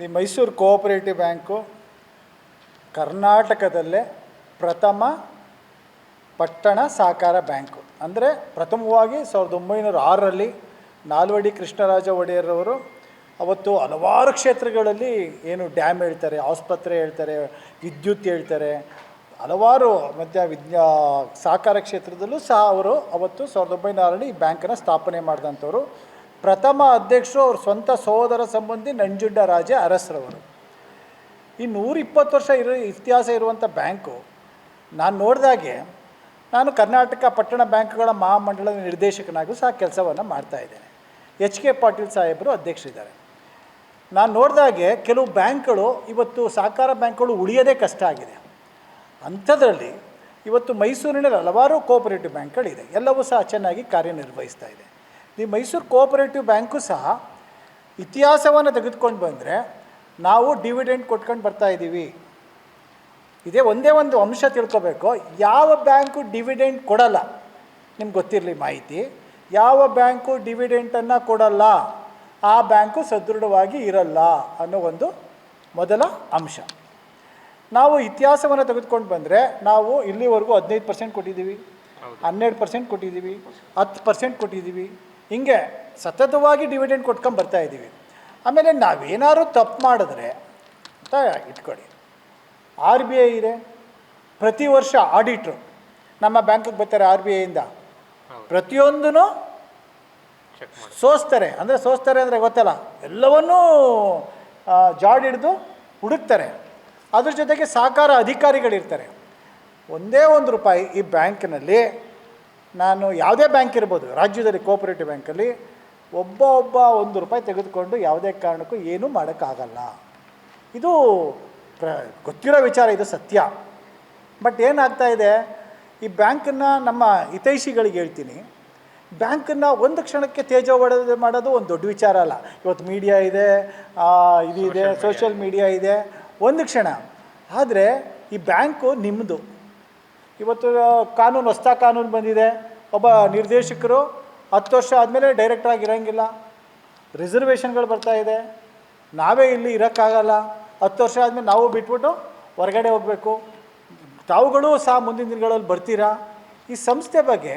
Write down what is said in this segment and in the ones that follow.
The Mysuru cooperative bank ಕರ್ನಾಟಕದಲ್ಲೇ ಪ್ರಥಮ ಪಟ್ಟಣ ಸಹಕಾರ ಬ್ಯಾಂಕು. ಅಂದರೆ ಪ್ರಥಮವಾಗಿ ಸಾವಿರದ ಒಂಬೈನೂರ ಆರರಲ್ಲಿ ನಾಲ್ವಡಿ ಕೃಷ್ಣರಾಜ ಒಡೆಯರವರು ಅವತ್ತು ಹಲವಾರು ಕ್ಷೇತ್ರಗಳಲ್ಲಿ ಏನು ಡ್ಯಾಮ್ ಹೇಳ್ತಾರೆ, ಆಸ್ಪತ್ರೆ ಹೇಳ್ತಾರೆ, ವಿದ್ಯುತ್ ಹೇಳ್ತಾರೆ, ಹಲವಾರು ಮತ್ತು ವಿದ್ಯಾ ಸಹಕಾರ ಕ್ಷೇತ್ರದಲ್ಲೂ ಸಹ ಅವರು ಅವತ್ತು ಸಾವಿರದ ಒಂಬೈನೂರ ಆರರಲ್ಲಿ ಈ ಬ್ಯಾಂಕನ್ನು ಸ್ಥಾಪನೆ ಮಾಡಿದಂಥವ್ರು. ಪ್ರಥಮ ಅಧ್ಯಕ್ಷರು ಅವ್ರ ಸ್ವಂತ ಸಹೋದರ ಸಂಬಂಧಿ ನಂಜುಂಡ ರಾಜ ಅರಸರವರು. ಈ ನೂರ ಇಪ್ಪತ್ತು ವರ್ಷ ಇರೋ ಇತಿಹಾಸ ಇರುವಂಥ ಬ್ಯಾಂಕು, ನಾನು ನೋಡಿದಾಗೆ ನಾನು ಕರ್ನಾಟಕ ಪಟ್ಟಣ ಬ್ಯಾಂಕ್ಗಳ ಮಹಾಮಂಡಳದ ನಿರ್ದೇಶಕನಾಗೂ ಸಹ ಕೆಲಸವನ್ನು ಮಾಡ್ತಾ ಇದ್ದೇನೆ. ಎಚ್ ಕೆ ಪಾಟೀಲ್ ಸಾಹೇಬರು ಅಧ್ಯಕ್ಷರಿದ್ದಾರೆ. ನಾನು ನೋಡಿದಾಗೆ ಕೆಲವು ಬ್ಯಾಂಕ್ಗಳು ಇವತ್ತು ಸಹಕಾರ ಬ್ಯಾಂಕ್ಗಳು ಉಳಿಯೋದೇ ಕಷ್ಟ ಆಗಿದೆ. ಅಂಥದ್ರಲ್ಲಿ ಇವತ್ತು ಮೈಸೂರಿನಲ್ಲಿ ಹಲವಾರು ಕೋಆಪರೇಟಿವ್ ಬ್ಯಾಂಕ್ಗಳಿದೆ. ಎಲ್ಲವೂ ಸಹ ಚೆನ್ನಾಗಿ ಕಾರ್ಯನಿರ್ವಹಿಸ್ತಾ ಇದೆ. ಈ ಮೈಸೂರು ಕೋಆಪರೇಟಿವ್ ಬ್ಯಾಂಕು ಸಹ ಇತಿಹಾಸವನ್ನು ತೆಗೆದುಕೊಂಡು ಬಂದರೆ ನಾವು ಡಿವಿಡೆಂಟ್ ಕೊಟ್ಕೊಂಡು ಬರ್ತಾ ಇದ್ದೀವಿ ಇದೇ ಒಂದೇ ಒಂದು ಅಂಶ ತಿಳ್ಕೋಬೇಕು. ಯಾವ ಬ್ಯಾಂಕು ಡಿವಿಡೆಂಟ್ ಕೊಡಲ್ಲ? ನಿಮ್ಗೆ ಗೊತ್ತಿರಲಿ ಮಾಹಿತಿ. ಯಾವ ಬ್ಯಾಂಕು ಡಿವಿಡೆಂಟನ್ನು ಕೊಡಲ್ಲ? ಆ ಬ್ಯಾಂಕು ಸದೃಢವಾಗಿ ಇರಲ್ಲ ಅನ್ನೋ ಒಂದು ಮೊದಲ ಅಂಶ. ನಾವು ಇತಿಹಾಸವನ್ನು ತೆಗೆದುಕೊಂಡು ಬಂದರೆ ನಾವು ಇಲ್ಲಿವರೆಗೂ ಹದಿನೈದು ಪರ್ಸೆಂಟ್ ಕೊಟ್ಟಿದ್ದೀವಿ. ಹನ್ನೆರಡು ಪರ್ಸೆಂಟ್ ಕೊಟ್ಟಿದ್ದೀವಿ. ಹತ್ತು ಪರ್ಸೆಂಟ್ ಕೊಟ್ಟಿದ್ದೀವಿ. ಹಿಂಗೆ ಸತತವಾಗಿ ಡಿವಿಡೆಂಡ್ ಕೊಟ್ಕೊಂಡು ಬರ್ತಾ ಇದ್ದೀವಿ. ಆಮೇಲೆ ನಾವೇನಾದ್ರು ತಪ್ಪು ಮಾಡಿದ್ರೆ ಅಂತ ಇಟ್ಕೊಳ್ಳಿ. ಆರ್ ಬಿ ಐ ಇದೆ. ಪ್ರತಿ ವರ್ಷ ಆಡಿಟ್ರು ನಮ್ಮ ಬ್ಯಾಂಕಿಗೆ ಬರ್ತಾರೆ ಆರ್ ಬಿ ಐಯಿಂದ ಪ್ರತಿಯೊಂದೂ ಸೋಸ್ತಾರೆ. ಅಂದರೆ ಸೋಸ್ತಾರೆ ಅಂದರೆ ಗೊತ್ತಲ್ಲ? ಎಲ್ಲವನ್ನೂ ಜಾಡ್ ಹಿಡಿದು ಹುಡುಕ್ತಾರೆ. ಅದ್ರ ಜೊತೆಗೆ ಸಹಕಾರ ಅಧಿಕಾರಿಗಳಿರ್ತಾರೆ. ಒಂದೇ ಒಂದು ರೂಪಾಯಿ ಈ ಬ್ಯಾಂಕ್ನಲ್ಲಿ ನಾನು ಯಾವುದೇ ಬ್ಯಾಂಕ್ ಇರ್ಬೋದು ರಾಜ್ಯದಲ್ಲಿ ಕೋಪರೇಟಿವ್ ಬ್ಯಾಂಕಲ್ಲಿ ಒಬ್ಬ ಒಬ್ಬ ಒಂದು ರೂಪಾಯಿ ತೆಗೆದುಕೊಂಡು ಯಾವುದೇ ಕಾರಣಕ್ಕೂ ಏನೂ ಮಾಡೋಕ್ಕಾಗಲ್ಲ. ಇದು ಪ್ರ ಗೊತ್ತಿರೋ ವಿಚಾರ ಇದು ಸತ್ಯ. ಬಟ್ ಏನಾಗ್ತಾ ಇದೆ ಈ ಬ್ಯಾಂಕನ್ನು ನಮ್ಮ ಹಿತೈಷಿಗಳಿಗೆ ಹೇಳ್ತೀನಿ. ಬ್ಯಾಂಕನ್ನು ಒಂದು ಕ್ಷಣಕ್ಕೆ ತೇಜೋವಧೆ ಮಾಡೋದು ಒಂದು ದೊಡ್ಡ ವಿಚಾರ ಅಲ್ಲ. ಇವತ್ತು ಮೀಡಿಯಾ ಇದೆ ಇದು ಇದೆ ಸೋಷಿಯಲ್ ಮೀಡಿಯಾ ಇದೆ ಒಂದು ಕ್ಷಣ. ಆದರೆ ಈ ಬ್ಯಾಂಕು ನಿಮ್ಮದು ಇವತ್ತು ಕಾನೂನು ಹೊಸ ಕಾನೂನು ಬಂದಿದೆ. ಒಬ್ಬ ನಿರ್ದೇಶಕರು ಹತ್ತು ವರ್ಷ ಆದಮೇಲೆ ಡೈರೆಕ್ಟರ್ ಆಗಿರೋಂಗಿಲ್ಲ. ರಿಸರ್ವೇಷನ್ಗಳು ಬರ್ತಾ ಇದೆ. ನಾವೇ ಇಲ್ಲಿ ಇರೋಕ್ಕಾಗಲ್ಲ. ಹತ್ತು ವರ್ಷ ಆದಮೇಲೆ ನಾವು ಬಿಟ್ಬಿಟ್ಟು ಹೊರಗಡೆ ಹೋಗಬೇಕು. ತಾವುಗಳು ಸಹ ಮುಂದಿನ ದಿನಗಳಲ್ಲಿ ಬರ್ತೀರಾ? ಈ ಸಂಸ್ಥೆ ಬಗ್ಗೆ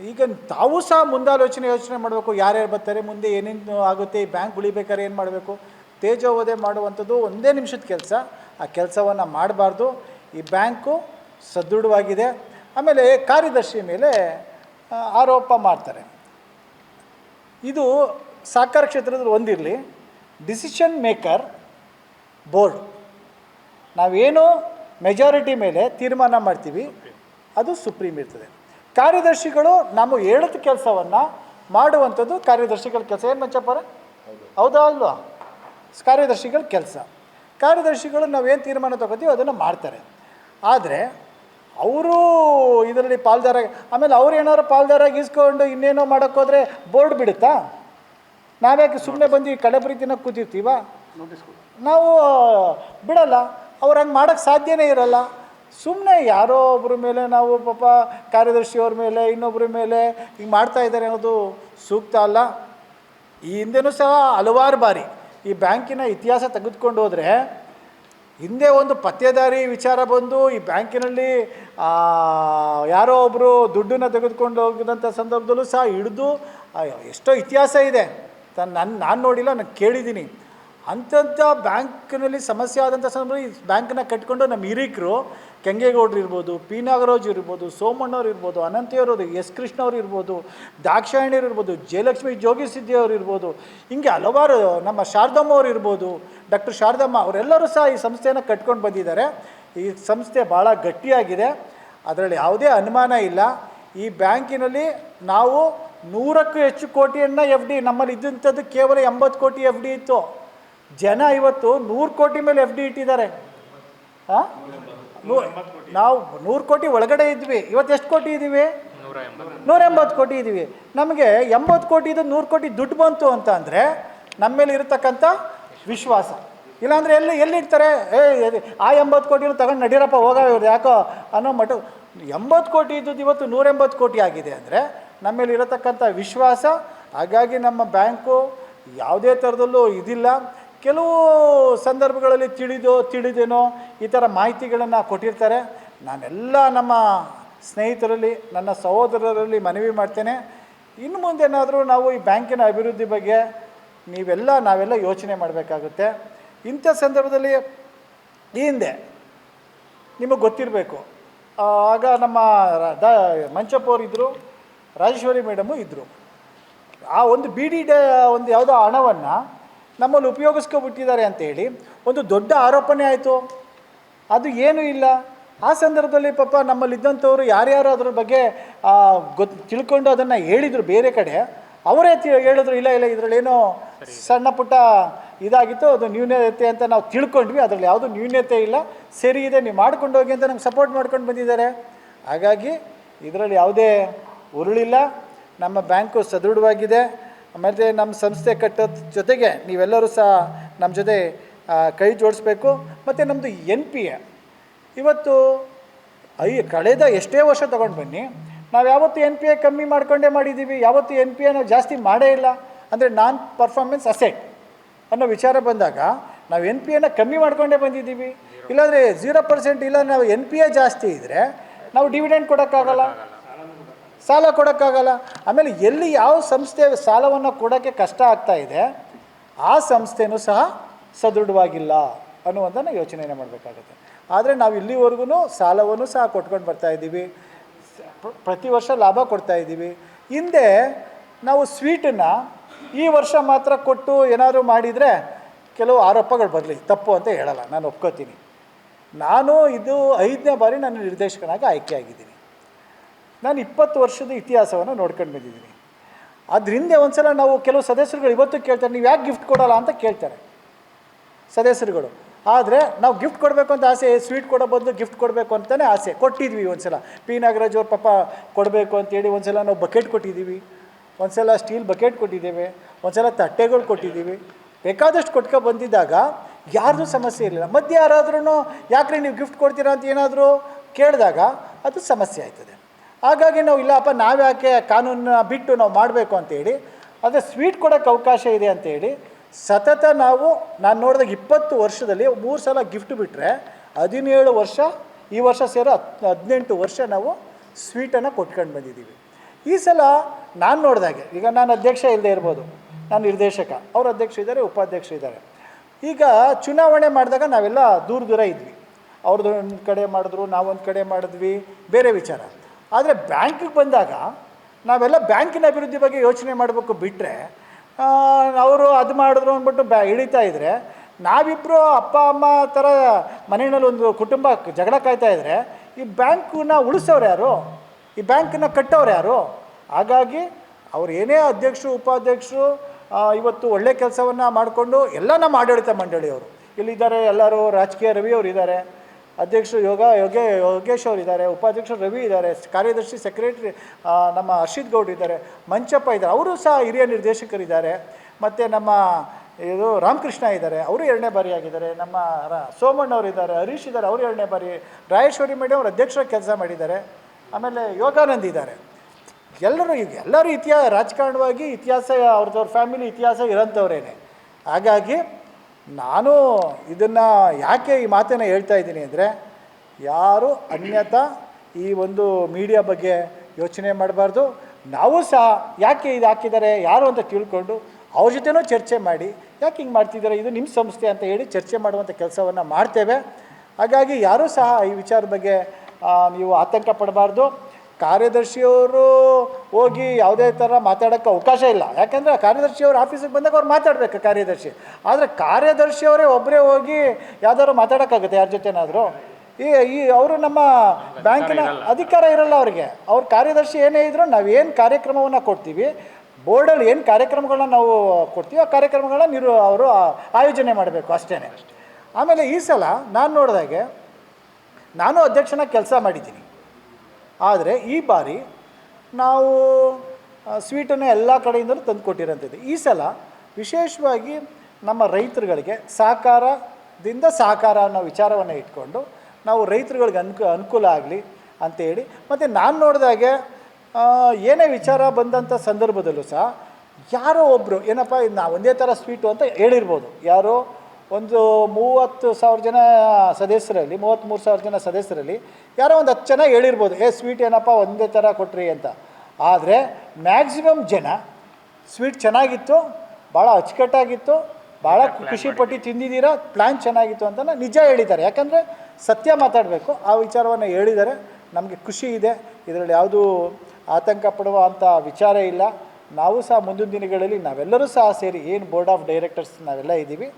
ಈಗ ತಾವು ಸಹ ಮುಂದಾಲೋಚನೆ, ಯೋಚನೆ ಮಾಡಬೇಕು. ಯಾರ್ಯಾರು ಬರ್ತಾರೆ, ಮುಂದೆ ಏನೇನು ಆಗುತ್ತೆ, ಈ ಬ್ಯಾಂಕ್ ಉಳಿಬೇಕಾದ್ರೆ ಏನು ಮಾಡಬೇಕು? ತೇಜೋವಧೆ ಮಾಡುವಂಥದ್ದು ಒಂದೇ ನಿಮಿಷದ ಕೆಲಸ. ಆ ಕೆಲಸವನ್ನು ಮಾಡಬಾರ್ದು. ಈ ಬ್ಯಾಂಕು ಸದೃಢವಾಗಿದೆ. ಆಮೇಲೆ ಕಾರ್ಯದರ್ಶಿ ಮೇಲೆ ಆರೋಪ ಮಾಡ್ತಾರೆ. ಇದು ಸಹಕಾರ ಕ್ಷೇತ್ರದಲ್ಲಿ ಒಂದಿರಲಿ ಡಿಸಿಷನ್ ಮೇಕರ್ ಬೋರ್ಡ್ ನಾವೇನು ಮೆಜಾರಿಟಿ ಮೇಲೆ ತೀರ್ಮಾನ ಮಾಡ್ತೀವಿ, ಅದು ಸುಪ್ರೀಂ ಇರ್ತದೆ. ಕಾರ್ಯದರ್ಶಿಗಳು ನಾವು ಹೇಳಿದ ಕೆಲಸವನ್ನು ಮಾಡುವಂಥದ್ದು ಕಾರ್ಯದರ್ಶಿಗಳ ಕೆಲಸ. ಏನು ಮಂಚಪ್ಪರ ಹೌದಾ ಅಲ್ವಾ? ಕಾರ್ಯದರ್ಶಿಗಳ ಕೆಲಸ. ಕಾರ್ಯದರ್ಶಿಗಳು ನಾವೇನು ತೀರ್ಮಾನ ತಗೋತೀವಿ ಅದನ್ನು ಮಾಡ್ತಾರೆ. ಆದರೆ ಅವರು ಇದರಲ್ಲಿ ಪಾಲ್ದಾರ ಆಮೇಲೆ ಅವ್ರು ಏನಾದ್ರು ಪಾಲ್ದಾರಾಗಿ ಇಸ್ಕೊಂಡು ಇನ್ನೇನೋ ಮಾಡೋಕ್ಕೋದ್ರೆ ಬೋರ್ಡ್ ಬಿಡುತ್ತಾ? ನಾವ್ಯಾಕೆ ಸುಮ್ಮನೆ ಬಂದು ಈ ಕಳೆ ಪ್ರೀತಿನ ಕೂತಿರ್ತೀವ? ನಾವು, ಬಿಡಲ್ಲ. ಅವ್ರು ಹಂಗೆ ಮಾಡೋಕ್ಕೆ ಸಾಧ್ಯನೇ ಇರಲ್ಲ. ಸುಮ್ಮನೆ ಯಾರೋ ಒಬ್ಬರ ಮೇಲೆ ನಾವು ಪಾಪ ಕಾರ್ಯದರ್ಶಿಯವ್ರ ಮೇಲೆ ಇನ್ನೊಬ್ಬರ ಮೇಲೆ ಹಿಂಗೆ ಮಾಡ್ತಾ ಇದ್ದಾರೆ ಅನ್ನೋದು ಸೂಕ್ತ ಅಲ್ಲ. ಈ ಹಿಂದೆನೂ ಸಹ ಹಲವಾರು ಬಾರಿ ಈ ಬ್ಯಾಂಕಿನ ಇತಿಹಾಸ ತೆಗೆದುಕೊಂಡು ಹೋದರೆ ಹಿಂದೆ ಒಂದು ಪತ್ತೇದಾರಿ ವಿಚಾರ ಬಂದು ಈ ಬ್ಯಾಂಕಿನಲ್ಲಿ ಯಾರೋ ಒಬ್ಬರು ದುಡ್ಡನ್ನು ತೆಗೆದುಕೊಂಡು ಹೋಗಿದಂಥ ಸಂದರ್ಭದಲ್ಲೂ ಸಹ ಹಿಡಿದು ಎಷ್ಟೋ ಇತಿಹಾಸ ಇದೆ. ತನ್ನ ನನ್ನ ನಾನು ನೋಡಿಲ್ಲ, ನಾನು ಕೇಳಿದ್ದೀನಿ. ಅಂಥದ್ದು ಬ್ಯಾಂಕ್ನಲ್ಲಿ ಸಮಸ್ಯೆ ಆದಂಥ ಸಂದರ್ಭದಲ್ಲಿ ಬ್ಯಾಂಕನ್ನ ಕಟ್ಕೊಂಡು ನಮ್ಮ ಹಿರೀಕರು ಕೆಂಗೇಗೌಡರು ಇರ್ಬೋದು ಪಿ ನಾಗರಾಜ್ ಇರ್ಬೋದು, ಸೋಮಣ್ಣವ್ರು ಇರ್ಬೋದು, ಅನಂತಿಯವರು ಎಸ್ ಕೃಷ್ಣವ್ರು ಇರ್ಬೋದು ದಾಕ್ಷಾಯಣಿಯರು ಇರ್ಬೋದು, ಜಯಲಕ್ಷ್ಮಿ ಜೋಗಿ ಸಿದ್ದಿಯವರು ಇರ್ಬೋದು, ಹಿಂಗೆ ಹಲವಾರು ನಮ್ಮ ಶಾರದಮ್ಮ ಅವ್ರು ಇರ್ಬೋದು, ಡಾಕ್ಟರ್ ಶಾರದಮ್ಮ ಅವರೆಲ್ಲರೂ ಸಹ ಈ ಸಂಸ್ಥೆಯನ್ನು ಕಟ್ಕೊಂಡು ಬಂದಿದ್ದಾರೆ. ಈ ಸಂಸ್ಥೆ ಭಾಳ ಗಟ್ಟಿಯಾಗಿದೆ. ಅದರಲ್ಲಿ ಯಾವುದೇ ಅನುಮಾನ ಇಲ್ಲ. ಈ ಬ್ಯಾಂಕಿನಲ್ಲಿ ನಾವು ನೂರಕ್ಕೂ ಹೆಚ್ಚು ಕೋಟಿಯನ್ನು ಎಫ್ ಡಿ ನಮ್ಮಲ್ಲಿ ಇದ್ದಂಥದ್ದು ಕೇವಲ ಎಂಬತ್ತು ಕೋಟಿ ಎಫ್ ಡಿ ಇತ್ತು. ಜನ ಇವತ್ತು ನೂರು ಕೋಟಿ ಮೇಲೆ ಎಫ್ ಡಿ ಇಟ್ಟಿದ್ದಾರೆ. ಹಾಂ? ನಾವು ನೂರು ಕೋಟಿ ಒಳಗಡೆ ಇದ್ವಿ. ಇವತ್ತು ಎಷ್ಟು ಕೋಟಿ ಇದ್ದೀವಿ ನೂರ ಎಂಬತ್ತು ಕೋಟಿ ಇದ್ದೀವಿ ನಮಗೆ ಎಂಬತ್ತು ಕೋಟಿದು ನೂರು ಕೋಟಿ ದುಡ್ಡು ಬಂತು ಅಂತ ಅಂದರೆ ನಮ್ಮ ಮೇಲೆ ಇರತಕ್ಕಂಥ ವಿಶ್ವಾಸ. ಇಲ್ಲಾಂದರೆ ಎಲ್ಲಿ ಎಲ್ಲಿ ಇರ್ತಾರೆ ಏ ಆ ಎಂಬತ್ತು ಕೋಟಿನೂ ತಗೊಂಡು ನಡೀರಪ್ಪ, ಹೋಗ ಇವ್ರು ಯಾಕೋ ಅನ್ನೋ ಮಟ್ಟ. ಎಂಬತ್ತು ಕೋಟಿ ಇದ್ದದ್ದು ಇವತ್ತು ನೂರ ಎಂಬತ್ತು ಕೋಟಿ ಆಗಿದೆ ಅಂದರೆ ನಮ್ಮ ಮೇಲೆ ಇರತಕ್ಕಂಥ ವಿಶ್ವಾಸ. ಹಾಗಾಗಿ ನಮ್ಮ ಬ್ಯಾಂಕು ಯಾವುದೇ ಥರದಲ್ಲೂ ಇದಿಲ್ಲ. ಕೆಲವು ಸಂದರ್ಭಗಳಲ್ಲಿ ತಿಳಿದೋ, ತಿಳಿದೇನೋ ಈ ಥರ ಮಾಹಿತಿಗಳನ್ನು ಕೊಟ್ಟಿರ್ತಾರೆ. ನಾನೆಲ್ಲ ನಮ್ಮ ಸ್ನೇಹಿತರಲ್ಲಿ, ನನ್ನ ಸಹೋದರರಲ್ಲಿ ಮನವಿ ಮಾಡ್ತೇನೆ. ಇನ್ನು ಮುಂದೇನಾದರೂ ನಾವು ಈ ಬ್ಯಾಂಕಿನ ಅಭಿವೃದ್ಧಿ ಬಗ್ಗೆ ನೀವೆಲ್ಲ, ನಾವೆಲ್ಲ ಯೋಚನೆ ಮಾಡಬೇಕಾಗುತ್ತೆ. ಇಂಥ ಸಂದರ್ಭದಲ್ಲಿ ಈ ಹಿಂದೆ ನಿಮಗೆ ಗೊತ್ತಿರಬೇಕು. ಆಗ ನಮ್ಮ ದ ಮಂಚಪ್ಪವ್ರು ಇದ್ದರು ರಾಜೇಶ್ವರಿ ಮೇಡಮು ಇದ್ದರು ಆ ಒಂದು ಬಿ ಡಿ ಡ, ಒಂದು ಯಾವುದೋ ಹಣವನ್ನು ನಮ್ಮಲ್ಲಿ ಉಪಯೋಗಿಸ್ಕೊಬಿಟ್ಟಿದ್ದಾರೆ ಅಂತೇಳಿ ಒಂದು ದೊಡ್ಡ ಆರೋಪಣೆ ಆಯಿತು. ಅದು ಏನೂ ಇಲ್ಲ. ಆ ಸಂದರ್ಭದಲ್ಲಿ ಪಾಪ ನಮ್ಮಲ್ಲಿದ್ದಂಥವ್ರು ಯಾರ್ಯಾರು ಅದ್ರ ಬಗ್ಗೆ ಗೊತ್ತು ತಿಳ್ಕೊಂಡು ಅದನ್ನು ಹೇಳಿದರು ಬೇರೆ ಕಡೆ. ಅವರೇ ತಿ ಹೇಳಿದ್ರು ಇಲ್ಲ ಇಲ್ಲ ಇದರಲ್ಲೇನೋ ಸಣ್ಣ ಪುಟ್ಟ ಇದಾಗಿತ್ತು ಅದು ನ್ಯೂನತೆ ಅಂತ ನಾವು ತಿಳ್ಕೊಂಡ್ವಿ. ಅದರಲ್ಲಿ ಯಾವುದೂ ನ್ಯೂನತೆ ಇಲ್ಲ. ಸರಿ ಇದೆ ನೀವು ಮಾಡ್ಕೊಂಡು ಹೋಗಿ ಅಂತ ನಮ್ಗೆ ಸಪೋರ್ಟ್ ಮಾಡ್ಕೊಂಡು ಬಂದಿದ್ದಾರೆ. ಹಾಗಾಗಿ ಇದರಲ್ಲಿ ಯಾವುದೇ ಉರುಳಿಲ್ಲ. ನಮ್ಮ ಬ್ಯಾಂಕು ಸದೃಢವಾಗಿದೆ. ಆಮೇಲೆ ನಮ್ಮ ಸಂಸ್ಥೆ ಕಟ್ಟೋದ್ ಜೊತೆಗೆ ನೀವೆಲ್ಲರೂ ಸಹ ನಮ್ಮ ಜೊತೆ ಕೈ ಜೋಡಿಸ್ಬೇಕು. ಮತ್ತು ನಮ್ಮದು ಎನ್ ಪಿ ಎ. ಇವತ್ತು ಐ, ಕಳೆದ ಎಷ್ಟೇ ವರ್ಷ ತೊಗೊಂಡು ಬನ್ನಿ, ನಾವು ಯಾವತ್ತೂ ಎನ್ ಪಿ ಎ ಕಮ್ಮಿ ಮಾಡ್ಕೊಂಡೇ ಮಾಡಿದ್ದೀವಿ ಯಾವತ್ತು ಎನ್ ಪಿ ಎ ಜಾಸ್ತಿ ಮಾಡೇ ಇಲ್ಲ, ಅಂದರೆ ನಾನ್ ಪರ್ಫಾರ್ಮೆನ್ಸ್ ಅಸೆಟ್ ಅನ್ನೋ ವಿಚಾರ ಬಂದಾಗ, ನಾವು ಎನ್ ಪಿ ಎನ ಕಮ್ಮಿ ಮಾಡ್ಕೊಂಡೇ ಬಂದಿದ್ದೀವಿ ಇಲ್ಲಾಂದರೆ ಝೀರೋ ಪರ್ಸೆಂಟ್ ಇಲ್ಲ, ನಾವು ಎನ್ ಪಿ ಎ ಜಾಸ್ತಿ ಇದ್ದರೆ ನಾವು ಡಿವಿಡೆಂಡ್ ಕೊಡೋಕ್ಕಾಗಲ್ಲ. ಸಾಲ ಕೊಡೋಕ್ಕಾಗಲ್ಲ. ಆಮೇಲೆ ಎಲ್ಲಿ ಯಾವ ಸಂಸ್ಥೆ ಸಾಲವನ್ನು ಕೊಡೋಕ್ಕೆ ಕಷ್ಟ ಆಗ್ತಾ ಇದೆ, ಆ ಸಂಸ್ಥೆನೂ ಸಹ ಸದೃಢವಾಗಿಲ್ಲ ಅನ್ನುವಂಥ ಯೋಚನೆಯನ್ನು ಮಾಡಬೇಕಾಗುತ್ತೆ. ಆದರೆ ನಾವು ಇಲ್ಲಿವರೆಗೂ ಸಾಲವನ್ನು ಸಹ ಕೊಟ್ಕೊಂಡು ಬರ್ತಾ ಇದ್ದೀವಿ. ಪ್ರತಿ ವರ್ಷ ಲಾಭ ಕೊಡ್ತಾ ಇದ್ದೀವಿ. ಹಿಂದೆ ನಾವು ಸ್ವೀಟನ್ನು ಈ ವರ್ಷ ಮಾತ್ರ ಕೊಟ್ಟು ಏನಾದರೂ ಮಾಡಿದರೆ ಕೆಲವು ಆರೋಪಗಳು ಬರಲಿ, ತಪ್ಪು ಅಂತ ಹೇಳಲ್ಲ, ನಾನು ಒಪ್ಕೋತೀನಿ. ನಾನು ಇದು ಐದನೇ ಬಾರಿ ನಾನು ನಿರ್ದೇಶಕನಾಗಿ ಆಯ್ಕೆಯಾಗಿದ್ದೀನಿ ನಾನು ಇಪ್ಪತ್ತು ವರ್ಷದ ಇತಿಹಾಸವನ್ನು ನೋಡ್ಕೊಂಡು ಬಂದಿದ್ದೀನಿ. ಅದ್ರ ಹಿಂದೆ ಒಂದ್ಸಲ ನಾವು ಕೆಲವು ಸದಸ್ಯರುಗಳು ಇವತ್ತು ಕೇಳ್ತಾರೆ, ನೀವು ಯಾಕೆ ಗಿಫ್ಟ್ ಕೊಡೋಲ್ಲ? ಅಂತ ಕೇಳ್ತಾರೆ ಸದಸ್ಯರುಗಳು. ಆದರೆ ನಾವು ಗಿಫ್ಟ್ ಕೊಡಬೇಕು ಅಂತ ಆಸೆ ಸ್ವೀಟ್ ಕೊಡೋ ಬದಲು ಗಿಫ್ಟ್ ಕೊಡಬೇಕು ಅಂತಲೇ ಆಸೆ. ಕೊಟ್ಟಿದ್ವಿ ಒಂದ್ಸಲ. ಪಿ. ನಾಗರಾಜ್ ಅವ್ರ ಪಾಪ ಕೊಡಬೇಕು ಅಂತೇಳಿ ಒಂದ್ಸಲ ನಾವು ಬಕೆಟ್ ಕೊಟ್ಟಿದ್ದೀವಿ. ಒಂದ್ಸಲ ಸ್ಟೀಲ್ ಬಕೆಟ್ ಕೊಟ್ಟಿದ್ದೇವೆ. ಒಂದ್ಸಲ ತಟ್ಟೆಗಳು ಕೊಟ್ಟಿದ್ದೀವಿ. ಬೇಕಾದಷ್ಟು ಕೊಟ್ಕೊ ಬಂದಿದ್ದಾಗ ಯಾರ್ದು ಸಮಸ್ಯೆ ಇರಲಿಲ್ಲ. ಮಧ್ಯೆ ಯಾರಾದ್ರೂ ಯಾಕ್ರಿ ನೀವು ಗಿಫ್ಟ್ ಕೊಡ್ತೀರಾ? ಅಂತ ಏನಾದರೂ ಕೇಳಿದಾಗ ಅದು ಸಮಸ್ಯೆ ಆಯ್ತದೆ. ಹಾಗಾಗಿ ನಾವು ಇಲ್ಲಪ್ಪ ನಾವ್ಯಾಕೆ ಕಾನೂನನ್ನ ಬಿಟ್ಟು ನಾವು ಮಾಡಬೇಕು ಅಂತೇಳಿ ಆದರೆ ಸ್ವೀಟ್ ಕೊಡೋಕ್ಕೆ ಅವಕಾಶ ಇದೆ ಅಂತೇಳಿ, ಸತತ ನಾವು, ನಾನು ನೋಡಿದಾಗ ಇಪ್ಪತ್ತು ವರ್ಷದಲ್ಲಿ ಮೂರು ಸಲ ಗಿಫ್ಟ್ ಬಿಟ್ಟರೆ ಹದಿನೇಳು ವರ್ಷ, ಈ ವರ್ಷ ಸೇರೋ ಹತ್, ಹದಿನೆಂಟು ವರ್ಷ ನಾವು ಸ್ವೀಟನ್ನು ಕೊಟ್ಕೊಂಡು ಬಂದಿದ್ದೀವಿ. ಈ ಸಲ ನಾನು ನೋಡಿದಾಗೆ, ಈಗ ನಾನು ಅಧ್ಯಕ್ಷ ಇಲ್ಲದೆ ಇರ್ಬೋದು, ನಾನು ನಿರ್ದೇಶಕ, ಅವ್ರ ಅಧ್ಯಕ್ಷ ಇದ್ದಾರೆ ಉಪಾಧ್ಯಕ್ಷ ಇದ್ದಾರೆ ಈಗ ಚುನಾವಣೆ ಮಾಡಿದಾಗ ನಾವೆಲ್ಲ ದೂರ ದೂರ ಇದ್ವಿ. ಅವ್ರದ್ದು ಒಂದು ಕಡೆ ಮಾಡಿದ್ರು, ನಾವೊಂದು ಕಡೆ ಮಾಡಿದ್ವಿ, ಬೇರೆ ವಿಚಾರ. ಆದರೆ ಬ್ಯಾಂಕಿಗೆ ಬಂದಾಗ ನಾವೆಲ್ಲ ಬ್ಯಾಂಕಿನ ಅಭಿವೃದ್ಧಿ ಬಗ್ಗೆ ಯೋಚನೆ ಮಾಡಬೇಕು ಬಿಟ್ಟರೆ ಅವರು ಅದು ಮಾಡಿದ್ರು ಅಂದ್ಬಿಟ್ಟು ಬ್ಯಾ ಹಿಡಿತಾ ಇದ್ದರೆ ನಾವಿಬ್ಬರು ಅಪ್ಪ, ಅಮ್ಮ ಥರ ಮನೆಯಲ್ಲಿ ಒಂದು ಕುಟುಂಬ ಜಗಳ ಕಾಯ್ತಾ ಇದ್ದರೆ ಈ ಬ್ಯಾಂಕನ್ನ ಉಳಿಸೋರು ಯಾರು? ಈ ಬ್ಯಾಂಕನ್ನ ಕಟ್ಟೋರು ಯಾರು? ಹಾಗಾಗಿ ಅವ್ರು ಏನೇ ಅಧ್ಯಕ್ಷರು, ಉಪಾಧ್ಯಕ್ಷರು ಇವತ್ತು ಒಳ್ಳೆ ಕೆಲಸವನ್ನು ಮಾಡಿಕೊಂಡು ಎಲ್ಲ ನಮ್ಮ ಆಡಳಿತ ಮಂಡಳಿಯವರು, ಇಲ್ಲಿದ್ದಾರೆ ಎಲ್ಲರೂ ರಾಜಕೀಯ ರವಿ ಅವರು ಇದ್ದಾರೆ. ಅಧ್ಯಕ್ಷರು ಯೋಗ, ಯೋಗೇ ಯೋಗೇಶ್ ಅವರು ಇದ್ದಾರೆ, ಉಪಾಧ್ಯಕ್ಷರು ರವಿ ಇದ್ದಾರೆ, ಕಾರ್ಯದರ್ಶಿ, ಸೆಕ್ರೆಟರಿ ನಮ್ಮ ಹರ್ಷಿತ್ ಗೌಡ್ ಇದ್ದಾರೆ, ಮಂಚಪ್ಪ ಇದ್ದಾರೆ, ಅವರು ಸಹ ಹಿರಿಯ ನಿರ್ದೇಶಕರಿದ್ದಾರೆ. ಮತ್ತು ನಮ್ಮ ಇದು ರಾಮಕೃಷ್ಣ ಇದ್ದಾರೆ, ಅವರು ಎರಡನೇ ಬಾರಿ ಆಗಿದ್ದಾರೆ ನಮ್ಮ ಸೋಮಣ್ಣ ಅವರು ಇದ್ದಾರೆ, ಹರೀಶ್ ಇದ್ದಾರೆ, ಅವರು ಎರಡನೇ ಬಾರಿ. ರಾಯೇಶ್ವರಿ ಮೇಡಮ್ ಅವರು ಅಧ್ಯಕ್ಷರ ಕೆಲಸ ಮಾಡಿದ್ದಾರೆ. ಆಮೇಲೆ ಯೋಗಾನಂದ್ ಇದ್ದಾರೆ. ಎಲ್ಲರೂ ಈಗ ಎಲ್ಲರೂ ಇತಿಹಾಸ ರಾಜಕಾರಣವಾಗಿ ಇತಿಹಾಸ ಅವ್ರದ್ದವ್ರ ಫ್ಯಾಮಿಲಿ ಇತಿಹಾಸ ಇರೋಂಥವ್ರೇನೆ. ಹಾಗಾಗಿ ನಾನು ಇದನ್ನು ಯಾಕೆ ಈ ಮಾತನ್ನು ಹೇಳ್ತಾ ಇದ್ದೀನಿ ಅಂದರೆ ಯಾರು ಅನ್ಯತಾ ಈ ಒಂದು ಮೀಡಿಯಾ ಬಗ್ಗೆ ಯೋಚನೆ ಮಾಡಬಾರ್ದು. ನಾವು ಸಹ ಯಾಕೆ ಇದು ಹಾಕಿದ್ದಾರೆ, ಯಾರು ಅಂತ ತಿಳ್ಕೊಂಡು ಅವ್ರ ಜೊತೆನೂ ಚರ್ಚೆ ಮಾಡಿ, ಯಾಕೆ ಹಿಂಗೆ ಮಾಡ್ತಿದ್ದಾರೆ, ಇದು ನಿಮ್ಮ ಸಂಸ್ಥೆ ಅಂತ ಹೇಳಿ ಚರ್ಚೆ ಮಾಡುವಂಥ ಕೆಲಸವನ್ನು ಮಾಡ್ತೇವೆ. ಹಾಗಾಗಿ ಯಾರೂ ಸಹ ಈ ವಿಚಾರ ಬಗ್ಗೆ ನೀವು ಆತಂಕ ಪಡಬಾರ್ದು. ಕಾರ್ಯದರ್ಶಿಯವರು ಹೋಗಿ ಯಾವುದೇ ಥರ ಮಾತಾಡೋಕ್ಕೆ ಅವಕಾಶ ಇಲ್ಲ. ಯಾಕಂದರೆ ಕಾರ್ಯದರ್ಶಿಯವರು ಆಫೀಸಿಗೆ ಬಂದಾಗ ಅವ್ರು ಮಾತಾಡಬೇಕು ಕಾರ್ಯದರ್ಶಿ. ಆದರೆ ಕಾರ್ಯದರ್ಶಿಯವರೇ ಒಬ್ಬರೇ ಹೋಗಿ ಯಾವ್ದಾದ್ರು ಮಾತಾಡೋಕ್ಕಾಗುತ್ತೆ ಯಾರ ಜೊತೆನಾದರೂ. ಈ ಈ ಅವರು ನಮ್ಮ ಬ್ಯಾಂಕಿನ ಅಧಿಕಾರ ಇರಲ್ಲ. ಅವರಿಗೆ. ಅವ್ರ ಕಾರ್ಯದರ್ಶಿ ಏನೇ ಇದ್ದರೂ ನಾವು ಏನು ಕಾರ್ಯಕ್ರಮವನ್ನು ಕೊಡ್ತೀವಿ ಬೋರ್ಡಲ್ಲಿ ಏನು ಕಾರ್ಯಕ್ರಮಗಳನ್ನ ನಾವು ಕೊಡ್ತೀವಿ ಆ ಕಾರ್ಯಕ್ರಮಗಳನ್ನ ನೀರು ಅವರು ಆಯೋಜನೆ ಮಾಡಬೇಕು ಅಷ್ಟೇ ಆಮೇಲೆ ಈ ಸಲ ನಾನು ನೋಡಿದಾಗೆ ನಾನು ಅಧ್ಯಕ್ಷನ ಕೆಲಸ ಮಾಡಿದ್ದೀನಿ. ಆದರೆ ಈ ಬಾರಿ ನಾವು ಸ್ವೀಟನ್ನು ಎಲ್ಲ ಕಡೆಯಿಂದಲೂ ತಂದು ಕೊಟ್ಟಿರೋಂಥದ್ದು ಈ ಸಲ ವಿಶೇಷವಾಗಿ ನಮ್ಮ ರೈತರುಗಳಿಗೆ ಸಹಕಾರದಿಂದ ಸಹಕಾರ ಅನ್ನೋ ವಿಚಾರವನ್ನು ಇಟ್ಕೊಂಡು ನಾವು ರೈತರುಗಳಿಗೆ ಅನ್ಕು, ಅನುಕೂಲ ಆಗಲಿ ಅಂತೇಳಿ ಮತ್ತು ನಾನು ನೋಡಿದಾಗೆ ಏನೇ ವಿಚಾರ ಬಂದಂಥ ಸಂದರ್ಭದಲ್ಲೂ ಸಹ ಯಾರೋ ಒಬ್ಬರು ಏನಪ್ಪ, ಇದು ಒಂದೇ ಥರ ಸ್ವೀಟು ಅಂತ ಹೇಳಿರ್ಬೋದು. ಯಾರೋ ಒಂದು ಮೂವತ್ತು ಸಾವಿರ ಜನ ಸದಸ್ಯರಲ್ಲಿ ಮೂವತ್ತ್ಮೂರು ಸಾವಿರ ಜನ ಸದಸ್ಯರಲ್ಲಿ ಯಾರೋ ಒಂದು ಹತ್ತು ಜನ ಹೇಳಿರ್ಬೋದು, ಏ ಸ್ವೀಟ್ ಏನಪ್ಪ, ಒಂದೇ ಥರ ಕೊಟ್ರಿ ಅಂತ. ಆದರೆ ಮ್ಯಾಕ್ಸಿಮಮ್ ಜನ ಸ್ವೀಟ್ ಚೆನ್ನಾಗಿತ್ತು ಭಾಳ ಅಚ್ಚುಕಟ್ಟಾಗಿತ್ತು ಭಾಳ ಖುಷಿಪಟ್ಟು ತಿಂದಿದ್ದೀರಾ ಪ್ಲ್ಯಾನ್ ಚೆನ್ನಾಗಿತ್ತು ಅಂತ ನಿಜ ಹೇಳಿದ್ದಾರೆ. ಯಾಕಂದರೆ ಸತ್ಯ ಮಾತಾಡಬೇಕು ಆ ವಿಚಾರವನ್ನು ಹೇಳಿದ್ದಾರೆ. ನಮಗೆ ಖುಷಿ ಇದೆ ಇದರಲ್ಲಿ ಯಾವುದೂ ಆತಂಕ ಪಡುವ ಅಂಥ ವಿಚಾರ ಇಲ್ಲ. ನಾವು ಸಹ ಮುಂದಿನ ದಿನಗಳಲ್ಲಿ ನಾವೆಲ್ಲರೂ ಸಹ ಸೇರಿ ಏನು ಬೋರ್ಡ್ ಆಫ್ ಡೈರೆಕ್ಟರ್ಸ್ ನಾವೆಲ್ಲ ಇದ್ದೀವಿ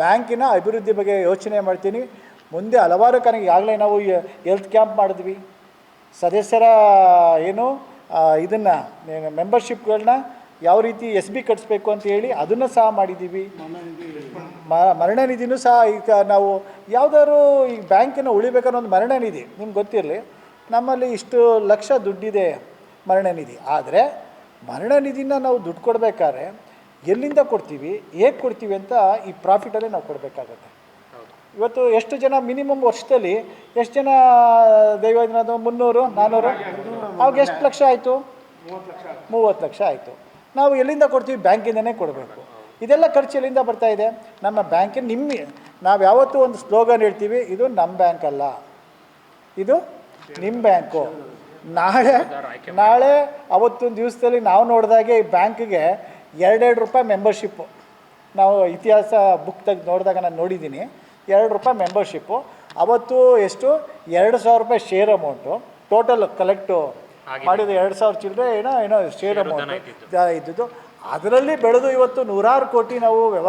ಬ್ಯಾಂಕಿನ ಅಭಿವೃದ್ಧಿ ಬಗ್ಗೆ ಯೋಚನೆ ಮಾಡ್ತೀನಿ. ಮುಂದೆ ಹಲವಾರು ಕನೆಗೆ ಈಗಾಗಲೇ ನಾವು ಹೆಲ್ತ್ ಕ್ಯಾಂಪ್ ಮಾಡಿದ್ವಿ. ಸದಸ್ಯರ ಏನು ಇದನ್ನು ಮೆಂಬರ್ಶಿಪ್ಗಳನ್ನ ಯಾವ ರೀತಿ ಎಸ್ ಬಿ ಕಟ್ಟಿಸ್ಬೇಕು ಅಂತ ಹೇಳಿ ಅದನ್ನು ಸಹ ಮಾಡಿದ್ದೀವಿ. ಮ, ಮರಣ ನಿಧಿನೂ ಸಹ ಈಗ ನಾವು ಯಾವುದಾದ್ರು ಈ ಬ್ಯಾಂಕಿನ ಉಳಿಬೇಕನ್ನೋ ಒಂದು ಮರಣ ನಿಧಿ, ನಿಮ್ಗೆ ಗೊತ್ತಿರಲಿ, ನಮ್ಮಲ್ಲಿ ಇಷ್ಟು ಲಕ್ಷ ದುಡ್ಡಿದೆ ಮರಣ ನಿಧಿ. ಆದರೆ ಮರಣ ನಿಧಿನ ನಾವು ದುಡ್ಡು ಕೊಡಬೇಕಾದ್ರೆ ಎಲ್ಲಿಂದ ಕೊಡ್ತೀವಿ, ಹೇಗೆ ಕೊಡ್ತೀವಿ ಅಂತ ಈ ಪ್ರಾಫಿಟಲ್ಲೇ ನಾವು ಕೊಡಬೇಕಾಗತ್ತೆ. ಇವತ್ತು ಎಷ್ಟು ಜನ ಮಿನಿಮಮ್ ವರ್ಷದಲ್ಲಿ ಎಷ್ಟು ಜನ ದೈವ ಮುನ್ನೂರು ನಾನ್ನೂರು ಅವಾಗ ಎಷ್ಟು ಲಕ್ಷ ಆಯಿತು? ಮೂವತ್ತು ಲಕ್ಷ ಆಯಿತು. ನಾವು ಎಲ್ಲಿಂದ ಕೊಡ್ತೀವಿ? ಬ್ಯಾಂಕಿಂದನೇ ಕೊಡಬೇಕು. ಇದೆಲ್ಲ ಖರ್ಚು ಎಲ್ಲಿಂದ ಬರ್ತಾ ಇದೆ? ನಮ್ಮ ಬ್ಯಾಂಕಿನ ನಿಮ್ಮ, ನಾವು ಯಾವತ್ತೂ ಒಂದು ಸ್ಲೋಗನ್ ಹೇಳ್ತೀವಿ, ಇದು ನಮ್ಮ ಬ್ಯಾಂಕ್ ಅಲ್ಲ. ಇದು ನಿಮ್ಮ ಬ್ಯಾಂಕು. ನಾಳೆ ನಾಳೆ ಅವತ್ತೊಂದು ದಿವಸದಲ್ಲಿ ನಾವು ನೋಡಿದಾಗೆ ಈ ಬ್ಯಾಂಕಿಗೆ ಎರಡೆರಡು ರೂಪಾಯಿ ಮೆಂಬರ್ಶಿಪ್ಪು ನಾವು ಇತಿಹಾಸ ಬುಕ್ ತೆಗೆದು ನೋಡಿದಾಗ ನಾನು ನೋಡಿದ್ದೀನಿ. ಎರಡು ರೂಪಾಯಿ ಮೆಂಬರ್ಶಿಪ್ಪು ಅವತ್ತು ಎಷ್ಟು? ಎರಡು ಸಾವಿರ ರೂಪಾಯಿ ಶೇರ್ ಅಮೌಂಟು ಟೋಟಲ್ ಕಲೆಕ್ಟು ಮಾಡಿದ ಎರಡು ಸಾವಿರ ಚಿಲ್ಲರೆ ಏನೋ ಏನೋ ಶೇರ್ ಅಮೌಂಟ್ ಇದ್ದಿದ್ದು. ಅದರಲ್ಲಿ ಬೆಳೆದು ಇವತ್ತು ನೂರಾರು ಕೋಟಿ ನಾವು ವ್ಯವಹಾರ